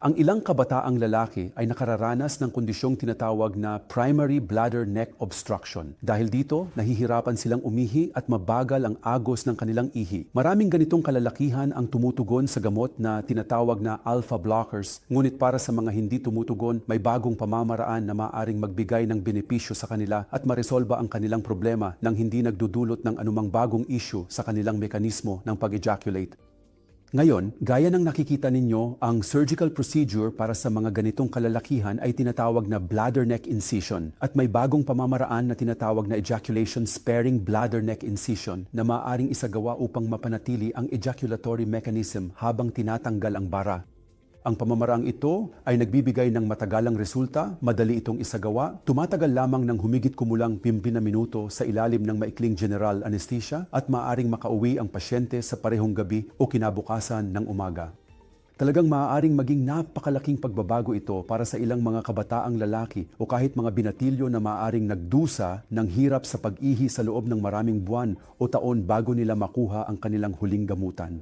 Ang ilang kabataang lalaki ay nakararanas ng kondisyong tinatawag na primary bladder neck obstruction. Dahil dito, nahihirapan silang umihi at mabagal ang agos ng kanilang ihi. Maraming ganitong kalalakihan ang tumutugon sa gamot na tinatawag na alpha blockers. Ngunit para sa mga hindi tumutugon, may bagong pamamaraan na maaring magbigay ng benepisyo sa kanila at maresolba ang kanilang problema nang hindi nagdudulot ng anumang bagong issue sa kanilang mekanismo ng pag-ejaculate. Ngayon, gaya ng nakikita ninyo, ang surgical procedure para sa mga ganitong kalalakihan ay tinatawag na bladder neck incision at may bagong pamamaraan na tinatawag na ejaculation sparing bladder neck incision na maaaring isagawa upang mapanatili ang ejaculatory mechanism habang tinatanggal ang bara. Ang pamamaraang ito ay nagbibigay ng matagalang resulta, madali itong isagawa, tumatagal lamang ng humigit kumulang 15 na minuto sa ilalim ng maikling general anesthesia at maaring makauwi ang pasyente sa parehong gabi o kinabukasan ng umaga. Talagang maaaring maging napakalaking pagbabago ito para sa ilang mga kabataang lalaki o kahit mga binatilyo na maaaring nagdusa ng hirap sa pag-ihi sa loob ng maraming buwan o taon bago nila makuha ang kanilang huling gamutan.